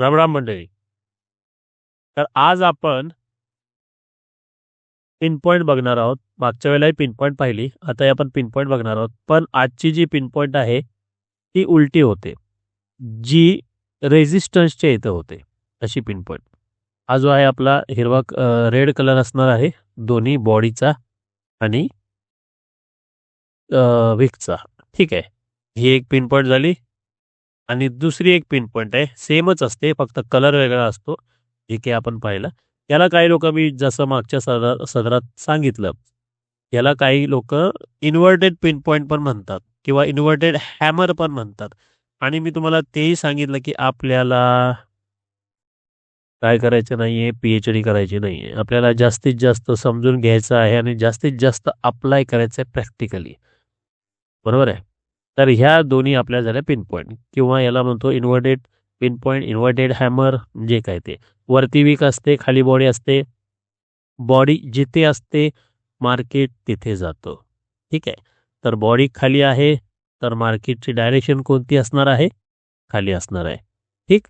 राम राम मंडळी. तर आज आपण पिन पॉईंट बघणार आहोत. मागच्या वेळेलाही पिन पॉईंट पाहिली. आता आपण पिन पॉईंट बघणार आहोत. पण आजची जी पिन पॉईंट आहे ती उलटी होते. जी रेझिस्टन्सच्या इथं होते. अशी पिन पॉईंट हा जो आहे आपला हिरवा रेड कलर असणार आहे. दोन्ही बॉडीचा आणि विकचा ठीक आहे. ही एक पिन पॉईंट झाली. आणि दुसरी एक पिन पॉईंट आहे सेमच असते. फक्त कलर वेगळा असतो. जे की आपण पाहिलं. याला काही लोक मी जसं मागच्या सदर सदरात सांगितलं. याला काही लोक इन्व्हर्टेड पिन पॉईंट पण म्हणतात किंवा इन्व्हर्टेड हॅमर पण म्हणतात. आणि मी तुम्हाला तेही सांगितलं की आपल्याला काय करायचं नाहीये? आहे पी एच डी करायची नाहीये. आपल्याला जास्तीत जास्त समजून घ्यायचं आहे आणि जास्तीत जास्त अप्लाय करायचं आहे प्रॅक्टिकली बरोबर आहे? तर ह्या दोन्ही आपल्या झाल्या पिन पॉईंट किंवा याला म्हणतो inverted pin point inverted hammer जे काय ते. वरती वीक असते खाली बॉडी असते. बॉडी जिथे असते मार्केट तिथे जातो. ठीक आहे? तर बॉडी खाली आहे तर मार्केटची डायरेक्शन कोणती असणार आहे? खाली असणार आहे. ठीक?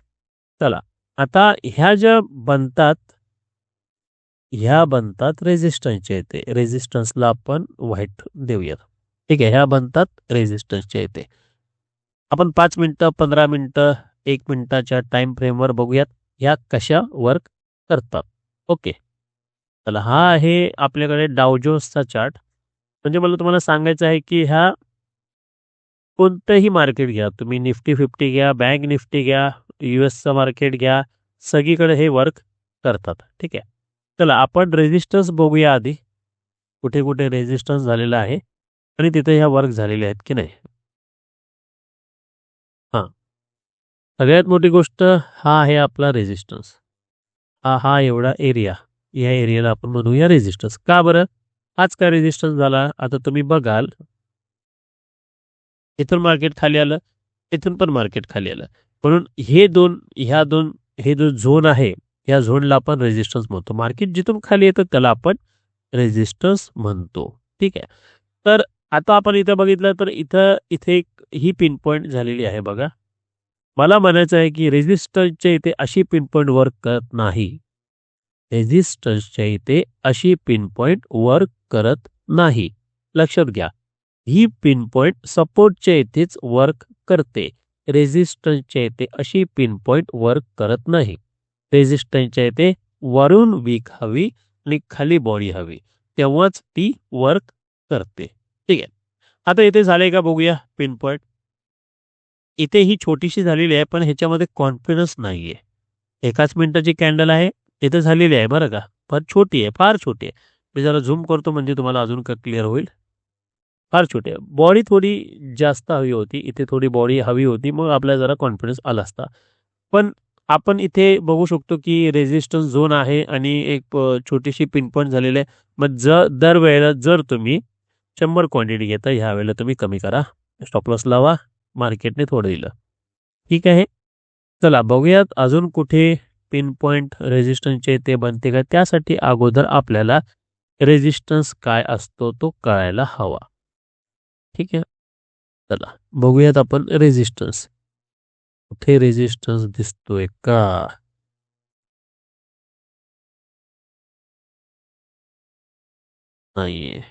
चला. आता ह्या ज्या बनतात ह्या बनतात रेझिस्टन्सच्या येते रेझिस्टन्सला आपण व्हाईट देऊयात. ठीक आहे ह्या बनतात रेझिस्टन्सच्या येते आपण पाच मिनटं पंधरा मिनटं एक मिनिटाच्या टाइम फ्रेमवर बघूयात ह्या कशा वर्क करतात. ओके चला हा आहे आपल्याकडे डावजोसचा चार्ट म्हणजे मला तुम्हाला सांगायचं आहे की ह्या कोणतंही मार्केट घ्या. तुम्ही निफ्टी फिफ्टी घ्या बँक निफ्टी घ्या यू एसचं मार्केट घ्या सगळीकडे हे वर्क करतात. ठीक आहे. चला आपण रेजिस्टन्स बघूया आधी. कुठे कुठे रेजिस्टन्स झालेला आहे. आणि तिथे ह्या वर्क झालेल्या आहेत की नाही? हां. सगळ्यात मोठी गोष्ट हा आहे आपला रेजिस्टन्स हा हा एवढा एरिया या एरियाला आपण म्हणूया रेजिस्टन्स का बरं? आज का रेजिस्टन्स झाला? आता तुम्ही बघाल. इथून मार्केट खाली आलं इथून पण मार्केट खाली आलं. म्हणून हे दोन ह्या दोन हे जो झोन आहे या झोनला आपण रेजिस्टन्स म्हणतो. मार्केट जिथून खाली येतं त्याला आपण रेजिस्टन्स म्हणतो. ठीक आहे? तर आता आपण इथं बघितलं तर इथं इथे एक ही पिन पॉईंट झालेली आहे बघा. मला म्हणायचं आहे की रेजिस्टन्सच्या इथे अशी पिन पॉईंट वर्क करत नाही. रेजिस्टन्सच्या इथे अशी पिन पॉईंट वर्क करत नाही. लक्षात घ्या. ही पिन पॉईंट सपोर्टच्या इथेच वर्क करते. रेजिस्टन्सच्या इथे अशी पिन पॉईंट वर्क करत नाही. रेजिस्टन्सच्या इथे वरून वीक हवी आणि खाली बॉडी हवी. तेव्हाच ती वर्क करते. ठीक आहे. आता इथे झाले का बघूया पिनपॉईंट इथे ही छोटीशी झालेली आहे पण ह्याच्यामध्ये कॉन्फिडन्स नाही आहे एकाच मिनिटाची कॅन्डल आहे इथे झालेली आहे बरं का. पण छोटी आहे फार छोटी आहे. मी जरा झूम करतो म्हणजे तुम्हाला अजून का क्लिअर होईल. फार छोटी आहे. बॉडी थोडी जास्त हवी होती इथे थोडी बॉडी हवी होती मग आपल्याला जरा कॉन्फिडन्स आला असता. पण आपण इथे बघू शकतो की रेजिस्टन्स झोन आहे आणि एक छोटीशी पिनपॉईंट झालेली आहे. मग ज दरवेळेला जर तुम्ही शंभर क्वांटिटी घेता ह्या वेळेला तुम्ही कमी करा. स्टॉपलॉस लावा. मार्केटने थोडं दिलं. ठीक आहे. चला बघूयात अजून कुठे पिन पॉईंट रेजिस्टन्सचे ते बनते का? त्यासाठी अगोदर आपल्याला रेजिस्टन्स काय असतो तो कळायला हवा. ठीक आहे. चला बघूयात आपण रेजिस्टन्स कुठे रेजिस्टन्स दिसतोय का? नाहीये.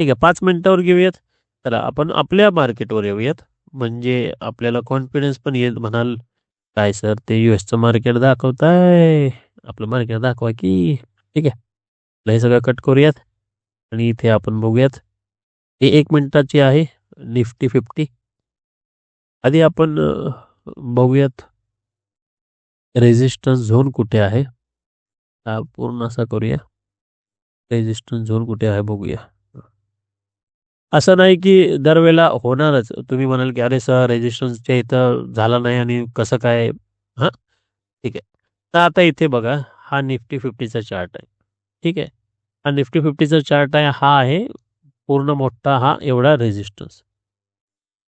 ठीक आहे पाच मिनिटावर घेऊयात. तर आपण आपल्या मार्केटवर येऊयात. म्हणजे आपल्याला कॉन्फिडन्स पण येत म्हणाल काय सर ते यू एसचं मार्केट दाखवताय. आपलं मार्केट दाखवा की. ठीक आहे. हे सगळं कट करूयात. आणि इथे आपण बघूयात. हे एक मिनिटाची आहे निफ्टी फिफ्टी. आधी आपण बघूयात. रेजिस्टन्स झोन कुठे आहे? हा पूर्ण असा करूया. रेजिस्टन्स झोन कुठे आहे बघूया. असं नाही की दरवेळेला होणारच. तुम्ही म्हणाल की अरे सर रेजिस्टन्सच्या इथं झाला नाही आणि कसं काय? हां? ठीक आहे. तर आता इथे बघा हा निफ्टी फिफ्टीचा चार्ट आहे. ठीक आहे? हा निफ्टी फिफ्टीचा चार्ट आहे हा आहे पूर्ण मोठा हा एवढा रेजिस्टन्स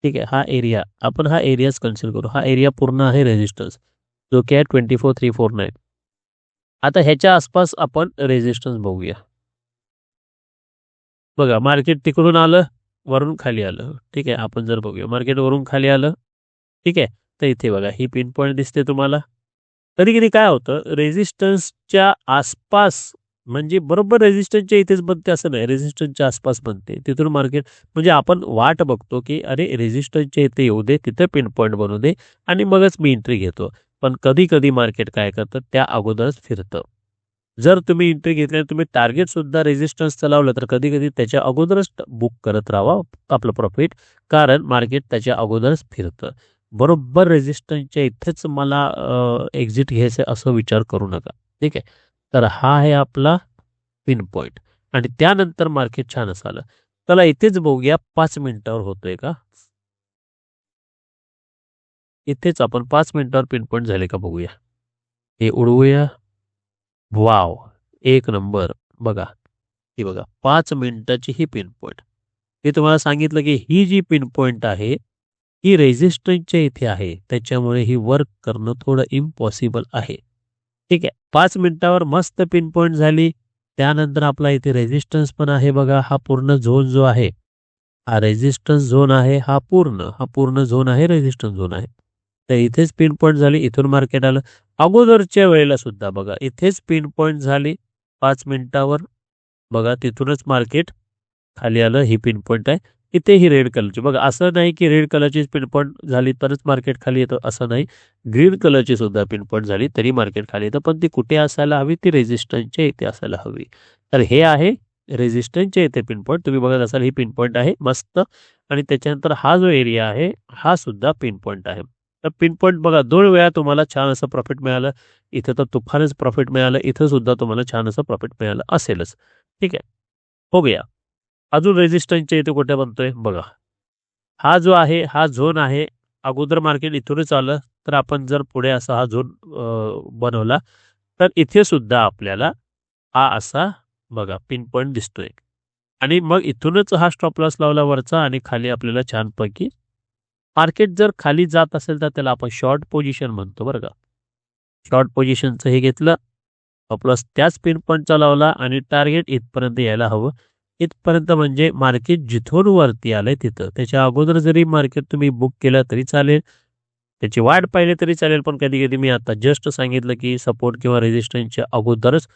ठीक आहे? हा एरिया आपण हा एरियाच कन्सिडर करू. हा एरिया पूर्ण आहे रेजिस्टन्स जो की आहे twenty four three four nine आता ह्याच्या आसपास आपण रेजिस्टन्स बघूया. बघा मार्केट तिकडून आलं वरून खाली आलं. ठीक आहे आपण जर बघूया मार्केट वरून खाली आलं ठीक आहे. तर इथे बघा ही पिन पॉईंट दिसते तुम्हाला. कधी कधी काय होतं रेझिस्टन्सच्या आसपास म्हणजे बरोबर रेझिस्टन्सच्या इथेच बनते असं नाही. रेझिस्टन्सच्या आसपास बनते. तिथून मार्केट म्हणजे आपण वाट बघतो की अरे रेझिस्टन्सच्या इथे येऊ दे तिथे पिन पॉईंट बनवू दे आणि मगच मी एंट्री घेतो. पण कधी कधी मार्केट काय करतं त्या अगोदरच फिरतं. जर तुम्ही एंट्री घेतली आणि तुम्ही टार्गेट सुद्धा रेजिस्टन्स लावलं तर कधी कधी त्याच्या अगोदरच बुक करत राहावा आपलं प्रॉफिट कारण मार्केट त्याच्या अगोदरच फिरतं. बरोबर रेजिस्टन्सच्या इथेच मला एक्झिट घ्यायचं आहे असं विचार करू नका. ठीक आहे? तर हा आहे आपला पिन पॉईंट आणि त्यानंतर मार्केट छान असालं. चला इथेच बघूया. पाच मिनिटावर होतोय का? इथेच आपण पाच मिनिटावर पिन पॉईंट झाले का बघूया. हे उडवूया. वाव एक नंबर. बघा ही बघा पाच मिनिटाची ही पिन पॉईंट मी तुम्हाला सांगितलं की ही जी पिन पॉईंट आहे ही रेझिस्टन्सच्या इथे आहे. त्याच्यामुळे ही वर्क करणं थोडं इम्पॉसिबल आहे. ठीक आहे पाच मिनिटावर मस्त पिन पॉईंट झाली. त्यानंतर आपला इथे रेझिस्टन्स पण आहे बघा हा पूर्ण झोन जो आहे हा रेझिस्टन्स झोन आहे हा पूर्ण हा पूर्ण झोन आहे रेझिस्टन्स झोन आहे. तर इथेच पिन पॉईंट झाली इथून मार्केट आलं. अगोदरच्या वेळेला सुद्धा बघा इथेच पिन पॉईंट झाली. पाच मिनिटावर बघा तिथूनच मार्केट खाली आलं ही पिन पॉईंट आहे. इथे ही रेड कलरची बघा असं नाही की रेड कलरची पिन पॉईंट झाली तरच मार्केट खाली येतं असं नाही. ग्रीन कलरची सुद्धा पिन पॉईंट झाली तरी मार्केट खाली येतं. पण ती कुठे असायला हवी? ती रेझिस्टन्सच्या इथे असायला हवी. तर हे आहे रेझिस्टन्सच्या इथे पिन पॉईंट तुम्ही बघत असाल ही पिन पॉईंट आहे मस्त. आणि त्याच्यानंतर हा जो एरिया आहे हा सुद्धा पिन पॉईंट आहे. तर पिन पॉईंट बघा दोन वेळा तुम्हाला छान असं प्रॉफिट मिळालं. इथं तर तुफानच प्रॉफिट मिळालं. इथं सुद्धा तुम्हाला छान असं प्रॉफिट मिळालं असेलच. ठीक आहे. हो गया अजून रेजिस्टन्सच्या इथे कुठे बनतोय? बघा. हा जो आहे हा झोन आहे. अगोदर मार्केट इथूनच आलं. तर आपण जर पुढे असा हा झोन बनवला तर इथे सुद्धा आपल्याला हा असा बघा पिन पॉईंट दिसतोय. आणि मग इथूनच हा स्टॉप लॉस लावला वरचा आणि खाली आपल्याला छानपैकी मार्केट जर खाली जात असेल तर त्याला आपण शॉर्ट पोझिशन म्हणतो बरं का. शॉर्ट पोझिशनचं हे घेतलं. प्लस त्याच पिन पॉईंटचा लावला आणि टार्गेट इथपर्यंत यायला हवं. इथपर्यंत म्हणजे मार्केट जिथून वरती आलंय तिथं. त्याच्या अगोदर जरी मार्केट तुम्ही बुक केलं तरी चालेल. त्याची वाट पाहिली तरी चालेल. पण कधी कधी मी आता जस्ट सांगितलं की सपोर्ट किंवा रेजिस्टन्सच्या अगोदरच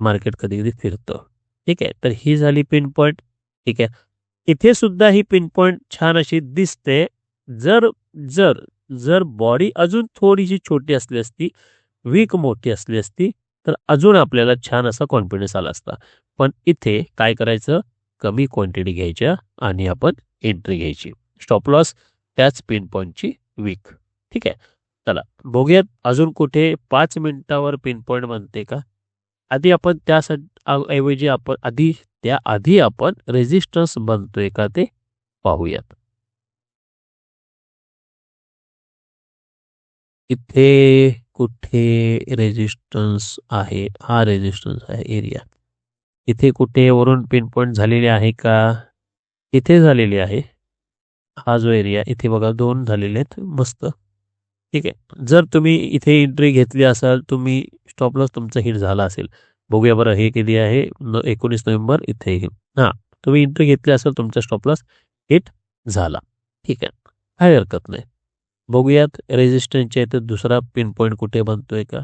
मार्केट कधी कधी फिरतं. ठीक आहे? तर ही झाली पिन पॉईंट ठीक आहे? इथे सुद्धा ही पिन पॉईंट छान अशी दिसते. जर जर जर बॉडी अजून थोडीशी छोटी असली असती वीक मोठी असली असती तर अजून आपल्याला छान असा कॉन्फिडन्स आला असता. पण इथे काय करायचं? कमी क्वांटिटी घ्यायच्या आणि आपण एंट्री घ्यायची. स्टॉप लॉस त्याच पिन पॉईंटची वीक ठीक आहे? चला बघूयात अजून कुठे पाच मिनिटावर पिन पॉईंट बनते का? आधी आपण त्यासाठी ऐवजी आपण आधी त्या आधी आपण रेजिस्टन्स बनतोय का ते पाहूयात. इथे कुठे रेजिस्टन्स आहे? हा रेजिस्टन्स आहे एरिया इथे कुठे वरून पिन पॉईंट झालेले आहे का? इथे झालेली आहे. हा जो एरिया इथे बघा दोन झालेले आहेत. मस्त. ठीक आहे. जर तुम्ही इथे एंट्री घेतली असाल तुम्ही स्टॉपलॉस तुमचा हिट झाला असेल. बघूया बरं हे किती आहे? एकोणीस नोव्हेंबर इथे. हां तुम्ही एंट्री घेतली असेल तुमचा स्टॉपलॉस हिट झाला. ठीक आहे. काही हरकत नाही. बघूयात रेजिस्टन्सच्या इथे दुसरा पिन पॉईंट कुठे बनतोय का?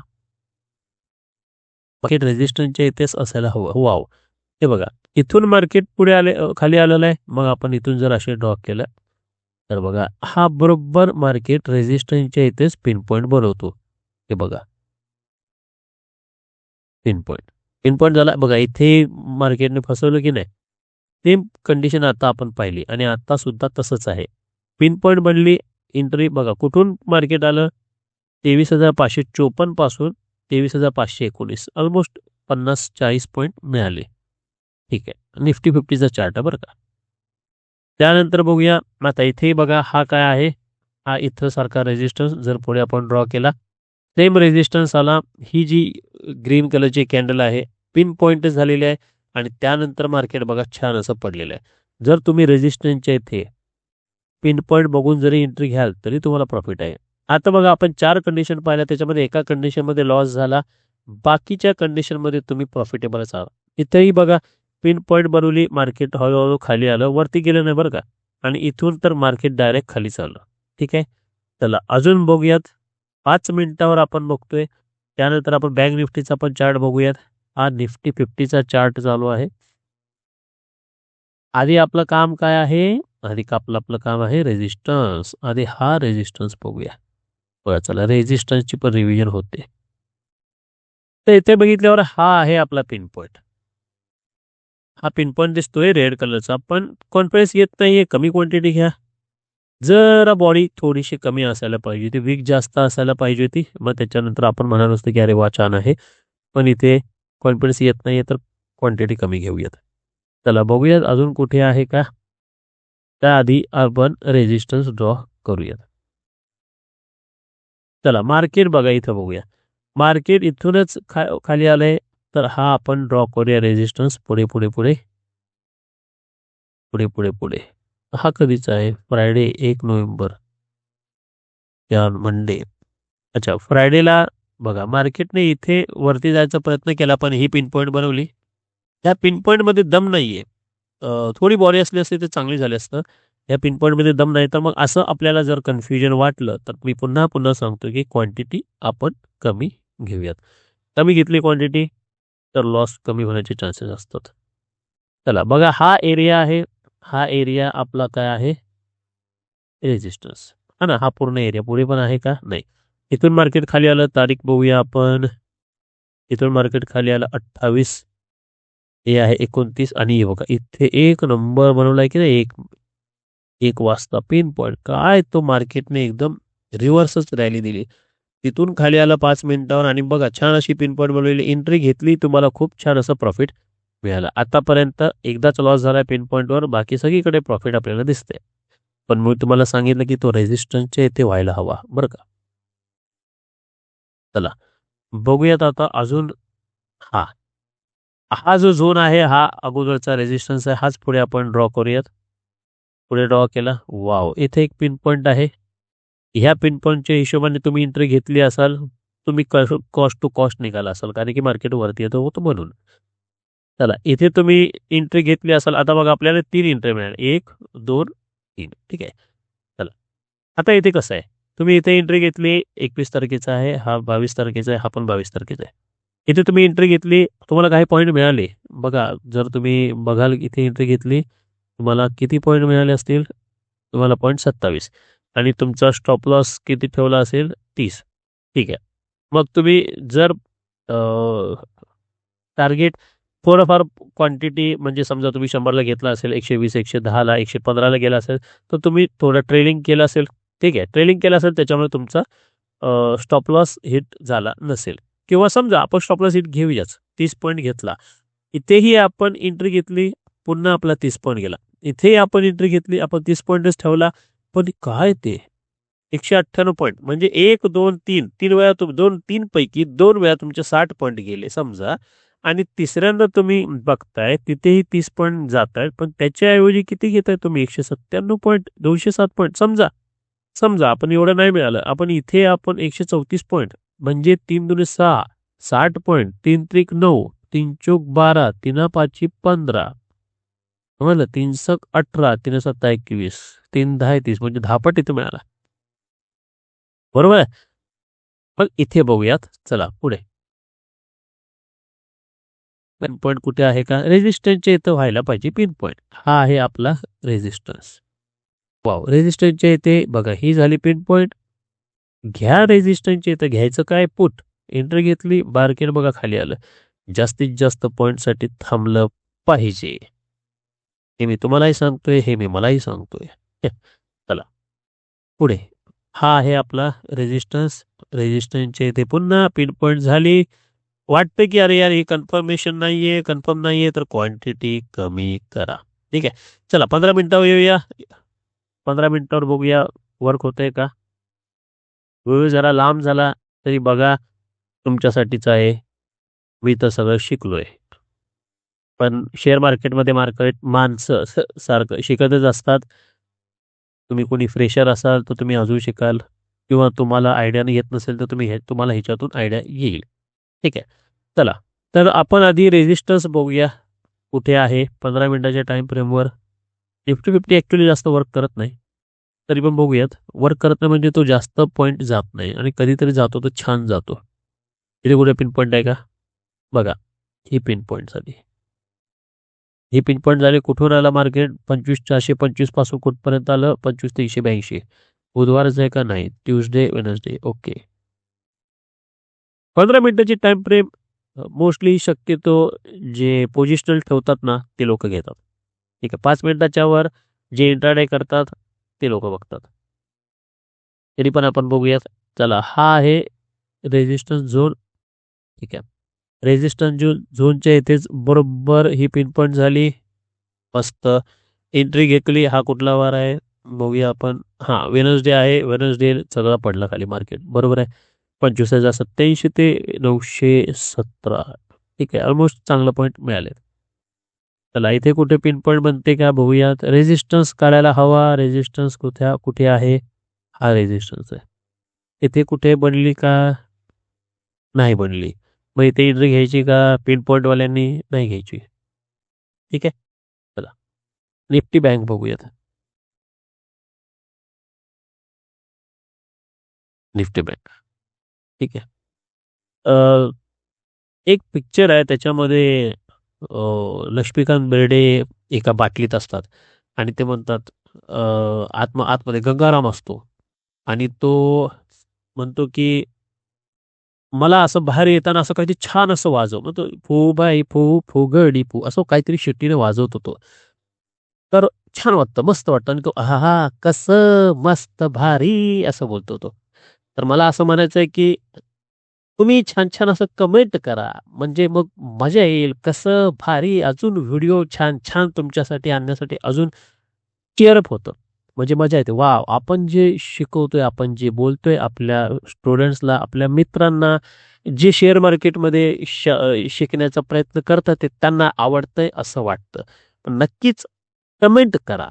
मार्केट रेजिस्टन्सच्या इथेच असायला हवं. वाव हे बघा इथून मार्केट पुढे आले खाली आलेलं आहे. मग आपण इथून जर असे ड्रॉ केलं तर बघा हा बरोबर मार्केट रेजिस्टन्सच्या इथेच पिन पॉईंट बनवतो. हे बघा. पिन पॉईंट पिन पॉईंट झाला. बघा इथे मार्केटने फसवलं की नाही? सेम कंडिशन आता आपण पाहिली. आणि आता सुद्धा तसंच आहे. पिन पॉईंट बनली एंट्री बघा कुठून मार्केट आलं? तेवीस हजार पाचशे चोपन्नपासून तेवीस हजार पाचशे एकोणीस ऑलमोस्ट पन्नास चाळीस पॉईंट मिळाले. ठीक आहे. निफ्टी फिफ्टीचा चार्ट आहे बरं का. त्यानंतर बघूया आता इथेही बघा हा काय आहे? हा इथं सारखा रेजिस्टन्स जर पुढे आपण ड्रॉ केला सेम रेजिस्टन्स आला ही जी ग्रीन कलरची कॅन्डल आहे पिन पॉईंट झालेली आहे आणि त्यानंतर मार्केट बघा छान असं पडलेलं आहे. जर तुम्ही रेजिस्टन्सच्या इथे पिन पॉईंट बघून जरी एंट्री घ्याल तरी तुम्हाला प्रॉफिट आहे. आता बघा आपण चार कंडिशन पाहिल्या त्याच्यामध्ये एका कंडिशनमध्ये लॉस झाला. बाकीच्या कंडिशनमध्ये तुम्ही प्रॉफिटेबलच आहात इथेही बघा पिन पॉईंट बनवली मार्केट हळूहळू खाली आलं वरती गेलं नाही बरं का? आणि इथून तर मार्केट डायरेक्ट खाली चाललं. ठीक आहे? चला अजून बघूयात. पाच मिनिटावर आपण बघतोय. त्यानंतर आपण बँक निफ्टीचा पण चार्ट बघूयात. हा निफ्टी फिफ्टीचा चार्ट चालू आहे. आधी आपलं काम काय आहे? आधी आपलं आपलं काम आहे? रेजिस्टन्स आधी हा रेजिस्टन्स बघूया. बरं चला. रेझिस्टन्सची पण रिव्हिजन होते. तर इथे बघितल्यावर हा आहे आपला पिन पॉईंट हा पिन पॉईंट दिसतोय रेड कलरचा पण कॉन्फिडन्स येत नाहीये. कमी क्वांटिटी घ्या. जरा बॉडी थोडीशी कमी असायला पाहिजे ती वीक जास्त असायला पाहिजे होती. मग त्याच्यानंतर आपण म्हणालो असतो की अरे वा छान आहे. पण इथे कॉन्फिडन्स येत नाहीये तर क्वांटिटी कमी घेऊयात. चला बघूयात अजून कुठे आहे का? त्याआधी आपण रेजिस्टन्स ड्रॉ करूयात. चला मार्केट बघा इथं बघूया. मार्केट इथूनच खा खाली आलंय तर हा आपण ड्रॉ करूया रेजिस्टन्स पुढे पुढे पुढे. पुढे पुढे पुढे. हा कधीचा आहे? फ्रायडे एक नोव्हेंबर. मंडे अच्छा फ्रायडेला बघा मार्केटने इथे वरती जायचा प्रयत्न केला पण ही पिन पॉईंट बनवली. त्या पिन पॉईंटमध्ये दम नाही आहे थोडी बॉडी असली असते तर चांगली झाली असतं. या पिनपॉईंटमध्ये दम नाही. तर मग असं आपल्याला जर कन्फ्युजन वाटलं तर मी पुन्हा पुन्हा सांगतो की क्वांटिटी आपण कमी घेऊयात. कमी घेतली क्वांटिटी तर लॉस कमी होण्याचे चान्सेस असतात. चला बघा हा एरिया आहे. हा एरिया आपला काय आहे? रेजिस्टन्स हा ना हा पूर्ण एरिया पुढे पण आहे का? नाही. इथून मार्केट खाली आलं तारीख बघूया आपण. इथून मार्केट खाली आलं अठ्ठावीस. हे आहे एकोणतीस आणि हे बघा इथे एक नंबर बनवलाय की नाही एक एक वाजता पिन पॉईंट काय तो मार्केटने एकदम रिव्हर्सच रॅली दिली. तिथून खाली आला पाच मिनिटावर आणि बघा छान अशी पिन पॉईंट बनवलेली. एंट्री घेतली तुम्हाला खूप छान असं प्रॉफिट मिळालं. आतापर्यंत एकदाच लॉस झाला पिन पॉईंटवर बाकी सगळीकडे प्रॉफिट आपल्याला दिसते पण मी तुम्हाला सांगितलं की तो रेजिस्टन्सच्या इथे व्हायला हवा बरं का? चला बघूयात आता अजून हा हा जो झोन आहे हा अगोदरचा रेजिस्टन्स आहे. हाच पुढे आपण ड्रॉ करूयात. पुढे ड्रॉ केला. वाव इथे एक पिन पॉईंट आहे. ह्या पिन पॉईंटच्या हिशोबाने तुम्ही एंट्री घेतली असाल तुम्ही कॉस्ट टू कॉस्ट निघाला असाल. कारण की मार्केट वरती येतो होतो म्हणून. चला इथे तुम्ही एंट्री घेतली असाल. आता बघा आपल्याला तीन एंट्री मिळाल एक दोन तीन. ठीक आहे. चला. आता इथे कसं आहे? तुम्ही इथे एंट्री घेतली एकवीस तारखेचा आहे. हा बावीस तारखेचा आहे. हा पण बावीस तारखेचा आहे. इथे तुम्ही एंट्री घेतली तुम्हाला काही पॉईंट मिळाले. बघा जर तुम्ही बघाल इथे एंट्री घेतली तुम्हाला किती पॉईंट मिळाले असतील? तुम्हाला पॉईंट सत्तावीस. आणि तुमचा स्टॉप लॉस किती ठेवला असेल? तीस. ठीक आहे. मग तुम्ही जर टार्गेट थोडंफार क्वांटिटी म्हणजे समजा तुम्ही शंभरला घेतला असेल एकशे वीस एकशे दहाला एकशे पंधराला गेला असेल तर तुम्ही थोडं ट्रेलिंग केलं असेल. ठीक आहे. ट्रेलिंग केलं असेल त्याच्यामुळे तुमचा स्टॉप लॉस हिट झाला नसेल. किंवा समजा आपण स्टॉपला सीट घेऊयाच तीस पॉईंट घेतला. इथेही आपण एंट्री घेतली पुन्हा आपला तीस पॉईंट गेला. इथेही आपण एंट्री घेतली आपण तीस पॉईंटच ठेवला. पण काय ते? एकशे अठ्ठ्याण्णव पॉईंट म्हणजे एक दोन तीन. तीन वेळा तुम दोन तीन पैकी दोन वेळा तुमचे साठ पॉईंट गेले समजा. आणि तिसऱ्यांदा तुम्ही बघताय तिथेही तीस पॉईंट जात आहेत पण त्याच्याऐवजी किती घेताय तुम्ही? एकशे सत्त्याण्णव पॉईंट दोनशे सात पॉईंट समजा. समजा आपण एवढं नाही मिळालं. आपण इथे आपण एकशे चौतीस पॉईंट म्हणजे तीन दोन सहा साठ पॉईंट तीन त्रिक नऊ तीन चौक बारा तीन पाचशे पंधरा. समजलं? तीन सक अठरा तीन सत्ता एकवीस तीन दहा तीस म्हणजे दहा पट इथे मिळाला. बरोबर आहे? मग इथे बघूयात. चला पुढे. पिन पॉईंट कुठे आहे का? रेजिस्टन्सच्या इथं व्हायला पाहिजे पिन पॉईंट. हा आहे आपला रेजिस्टन्स वाव रेजिस्टन्सच्या इथे बघा ही झाली पिन पॉईंट. घ्या रेझिस्टन्सचे इथं घ्यायचं काय? पुट एंट्री घेतली बारकेट बघा खाली आलं. जास्तीत जास्त पॉईंटसाठी थांबलं पाहिजे. हे मी तुम्हालाही सांगतोय हे मी मलाही सांगतोय. चला. पुढे. हा आहे आपला रेजिस्टन्स रेझिस्टन्सचे इथे पुन्हा पिन पॉईंट झाली. वाटतं की अरे यार ही कन्फर्मेशन नाहीये कन्फर्म नाहीये तर क्वांटिटी कमी करा. ठीक आहे. चला पंधरा मिनिटावर येऊया. पंधरा मिनिटावर बघूया. वर्क होतंय का? वेळ जरा लांब झाला तरी बघा तुमच्यासाठीच आहे. मी तर सगळं शिकलोय. पण शेअर मार्केटमध्ये मार्केट माणसं सारखं शिकतच असतात. तुम्ही कोणी फ्रेशर असाल तर तुम्ही अजून शिकाल. किंवा तुम्हाला आयडिया येत नसेल तर तुम्ही हे तुम्हाला ह्याच्यातून आयडिया येईल. ठीक आहे. चला. तर आपण आधी रेजिस्टन्स बघूया. कुठे आहे? पंधरा मिनिटाच्या टाईम फ्रेमवर निफ्टी फिफ्टी ॲक्च्युली जास्त वर्क करत नाही. तरी पण बघूयात. वर्क करत नाही म्हणजे तो जास्त पॉईंट जात नाही आणि कधीतरी जातो तर छान जातो. इथे कुठे पिन पॉईंट आहे का? बघा ही पिन पॉईंट झाली. ही पिन पॉईंट झाली कुठून आला मार्केट पंचवीस चारशे पंचवीसपासून कुठपर्यंत आलं? पंचवीस तीनशे ब्याऐंशी. बुधवारच आहे का नाही? ट्युजडे वेनसडे ओके पंधरा मिनिटाची टाइम फ्रेम मोस्टली शक्यतो जे पोजिशनल ठेवतात ना ते लोक घेतात. ठीक आहे पाच मिनिटाच्या वर जे इंट्राडे करतात ते लोक बघतात. तरी पण आपण बघूयात चला हा आहे रेजिस्टन्स झोन ठीक आहे. रेजिस्टन्स झोन झोनच्या इथेच बरोबर ही पिनपॉईंट झाली. मस्त. एंट्री घेतली हा कुठला वार आहे? बघूया आपण. हां वेनसडे आहे. वेनसडे सगळा पडला खाली मार्केट बरोबर आहे. पंचवीस हजार सत्याऐंशी ते नऊशे सतरा. ठीक आहे. ऑलमोस्ट चांगला पॉईंट मिळाले चला इथे कुठे पिन पॉईंट बनते का बघूयात. रेजिस्टन्स काढायला हवा. रेजिस्टन्स कुठे कुठे आहे? हा रेजिस्टन्स आहे. इथे कुठे बनली का? नाही बनली. मग इथे एंट्री घ्यायची का? पिन पॉईंटवाल्यांनी नाही घ्यायची. ठीक आहे? चला. निफ्टी बँक बघूयात. निफ्टी बँक ठीक आहे. एक पिक्चर आहे त्याच्यामध्ये लक्ष्मीकांत बेर्डे एका बाटलीत असतात. आणि ते म्हणतात आत्मा आत्म आतमध्ये गंगाराम असतो. आणि तो म्हणतो की मला असं बाहेर येताना असं काहीतरी छान असं वाजव. मग तो फू बाई फू फू गडी फू असं काहीतरी शिट्टीने वाजवत होतो तर छान वाटतं मस्त वाटतं. आणि तो हा हा कसं मस्त भारी असं बोलतो तो. तर मला असं म्हणायचं आहे की तुम्ही छान छान असं कमेंट करा. म्हणजे मग मजा येईल. कसं भारी अजून व्हिडिओ छान छान तुमच्यासाठी आणण्यासाठी अजून केअरअप होतं. म्हणजे मजा येते. वा आपण जे शिकवतोय आपण जे बोलतोय आपल्या स्टुडंट्सला आपल्या मित्रांना जे शेअर मार्केटमध्ये श शिकण्याचा प्रयत्न करतात ते त्यांना आवडतंय असं वाटतं. नक्कीच कमेंट करा.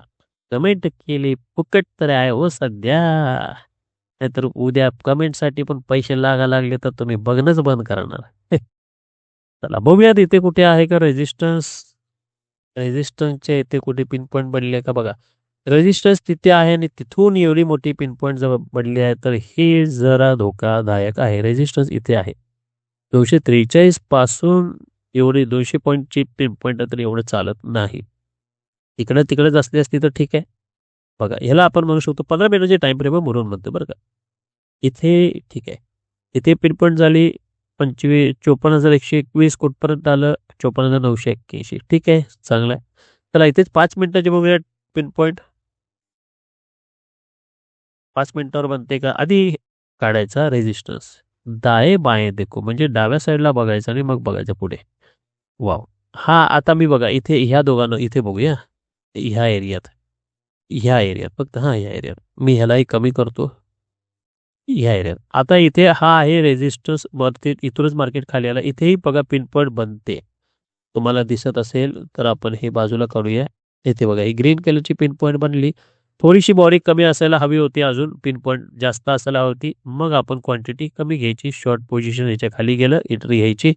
कमेंट केली फुकट तर आहे हो सध्या. नाहीतर उद्या कमेंटसाठी पण पैसे लागा लागले तर तुम्ही बघणंच बंद करणार. चला बघूयात इथे कुठे आहे का रेजिस्टन्स रेजिस्टन्सच्या इथे कुठे पिन पॉईंट बनले का बघा. रेजिस्टन्स तिथे आहे आणि तिथून एवढी मोठी पिन पॉईंट जर बनली आहे तर हे जरा धोकादायक आहे. रेजिस्टन्स इथे आहे. दोनशे त्रेचाळीसपासून एवढी दोनशे पॉईंटची पिन पॉईंट तर एवढं चालत नाही. इकडं तिकडेच असली असती तर ठीक आहे. बघा ह्याला आपण म्हणू शकतो पंधरा मिनिटाचे टाइम फ्रेम म्हणून म्हणतो बरं का. इथे ठीक आहे. इथे पिनपॉईंट झाली पंचवीस चोपन्न हजार एकशे एकवीस कोटपर्यंत आलं चोपन्न हजार नऊशे एक्क्याऐंशी. ठीक आहे चांगलं आहे. चला इथेच पाच मिनिटाचे बघूया पिन पॉईंट पाच मिनिटावर बनते का? आधी काढायचा रेजिस्टन्स दाये बाये देखो म्हणजे डाव्या साईडला बघायचं आणि मग बघायचं पुढे. वाव हा आता मी बघा इथे ह्या दोघांना इथे बघूया. ह्या एरियात ह्या एरियात फक्त हां ह्या एरियात. मी ह्यालाही कमी करतो. ह्या एरियात. आता इथे हा आहे रेजिस्टन्स वरती इथूनच मार्केट खाली आला. इथेही बघा पिनपॉईंट बनते. तुम्हाला दिसत असेल तर आपण हे बाजूला करूया इथे बघा ही ग्रीन कलरची पिन पॉईंट बनली. थोडीशी बॉडी कमी असायला हवी होती अजून. पिन पॉईंट जास्त असायला हवी मग आपण क्वांटिटी कमी घ्यायची शॉर्ट पोझिशन याच्या खाली गेलं एंट्री घ्यायची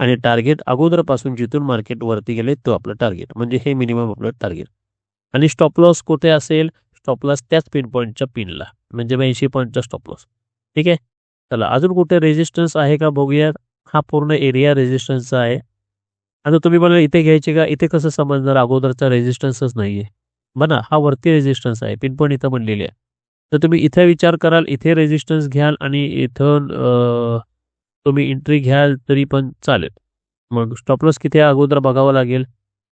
आणि टार्गेट अगोदरपासून जिथून मार्केट वरती गेले तो आपलं टार्गेट म्हणजे हे मिनिमम आपलं टार्गेट आणि स्टॉपलॉस कुठे असेल? स्टॉपलॉस त्याच पिन पॉईंटच्या पिनला म्हणजे ऐंशी पॉईंटचा स्टॉपलॉस ठीक आहे? चला अजून कुठे रेजिस्टन्स आहे का बघूया हा पूर्ण एरिया रेजिस्टन्सचा आहे. आता तुम्ही मला इथे घ्यायचे का? इथे कसं समजणार? अगोदरचा रेजिस्टन्सच नाही आहे बना हा वरती रेजिस्टन्स आहे. पिन पॉईंट इथं बनलेली आहे. तर तुम्ही इथे विचार कराल इथे रेजिस्टन्स घ्याल आणि इथून तुम्ही एंट्री घ्याल तरी पण चालेल. मग स्टॉपलॉस किती आहे? अगोदर बघावं लागेल.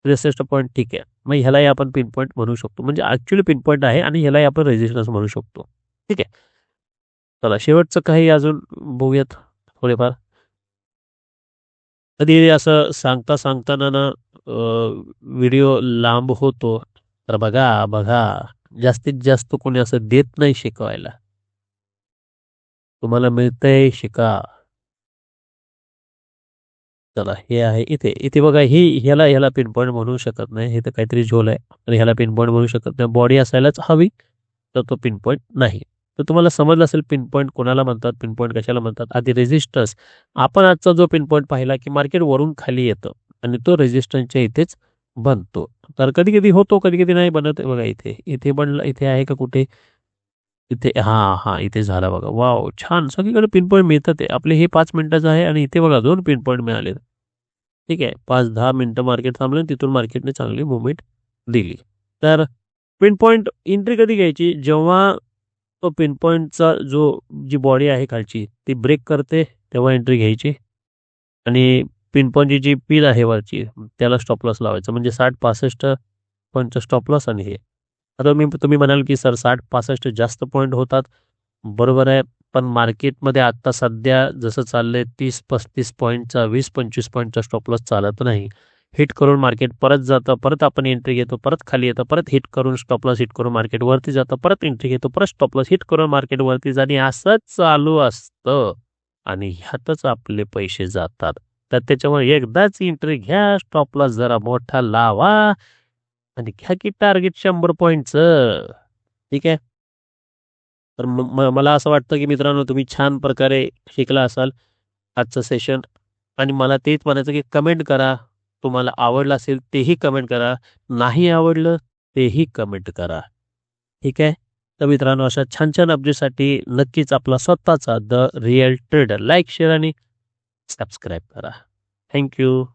रेसिस्ट पॉईंट ठीक आहे. मग ह्यालाही आपण पिन पॉईंट म्हणू शकतो. म्हणजे ॲक्च्युली पिन पॉईंट आहे आणि ह्यालाही आपण रेजिस्टन्स म्हणू शकतो. ठीक आहे. चला शेवटचं काही अजून बघूयात थोडेफार. कधी असं सांगता सांगताना ना व्हिडिओ लांब होतो. तर बघा बघा जास्तीत जास्त कोणी असं देत नाही शिकवायला. तुम्हाला मिळतंय शिका. चला हे आहे इथे. इथे बघा ही ह्याला ह्याला पिन पॉईंट म्हणू शकत नाही. हे तर काहीतरी झोल आहे. आणि ह्याला पिन पॉईंट म्हणू शकत नाही. बॉडी असायलाच हवी तर तो पिन पॉईंट नाही. तर तुम्हाला समजलं असेल पिन पॉईंट कोणाला म्हणतात पिन पॉईंट कशाला म्हणतात? आधी रेजिस्टन्स आपण आजचा जो पिन पॉईंट पाहिला की मार्केट वरून खाली येतं. आणि तो रेजिस्टन्सच्या इथेच बनतो. तर कधी कधी होतो कधी कधी नाही बनत. बघा इथे. इथे बनला इथे आहे का कुठे? इथे हां हां इथे झाला बघा. वाव छान. सगळीकडे पिन पॉईंट मिळतात ते आपले हे पाच मिनिटाचं आहे आणि इथे बघा दोन पिन पॉईंट मिळाले ठीक आहे. पाच दहा मिनटं मार्केट थांबलं आणि तिथून मार्केटने चांगली मुवमेंट दिली. तर पिन पॉईंट एंट्री कधी घ्यायची? जेव्हा तो पिन पॉईंटचा जो जी बॉडी आहे खालची ती ब्रेक करते तेव्हा एंट्री घ्यायची. आणि पिन पॉईंटची जी पिल आहे वरची त्याला स्टॉप लॉस लावायचं. म्हणजे साठ पासष्ट पॉईंटचं स्टॉप लॉस आणि हे. आता मी तुम्ही म्हणाल की सर साठ पासष्ट जास्त पॉईंट होतात. बरोबर आहे. पण मार्केटमध्ये आत्ता सध्या जसं चाललंय तीस पस्तीस पॉईंटचा वीस पंचवीस पॉईंटचा स्टॉप लॉस चालत नाही. हिट करून मार्केट परत जातं परत आपण एंट्री घेतो परत खाली येतं परत हिट करून स्टॉप लॉस हिट करून मार्केट वरती जातं परत एंट्री घेतो परत स्टॉप लॉस हिट करून मार्केट वरती जाणे असंच चालू असतं. आणि ह्यातच आपले पैसे जातात. तर त्याच्यामुळे एकदाच एंट्री घ्या स्टॉप लॉस जरा मोठा लावा. आणि घ्या की टार्गेट शंभर पॉईंटचं ठीक आहे? तर म- मला असं वाटतं की मित्रांनो तुम्ही छान प्रकारे शिकला असाल आजचं सेशन आणि मला तेच म्हणायचं की कमेंट करा. तुम्हाला आवडलं असेल तेही कमेंट करा. नाही आवडलं तेही कमेंट करा. ठीक आहे? तर मित्रांनो अशा छान छान अपडेटसाठी नक्कीच आपला स्वतःचा the real trader like share आणि सबस्क्राईब करा. Thank you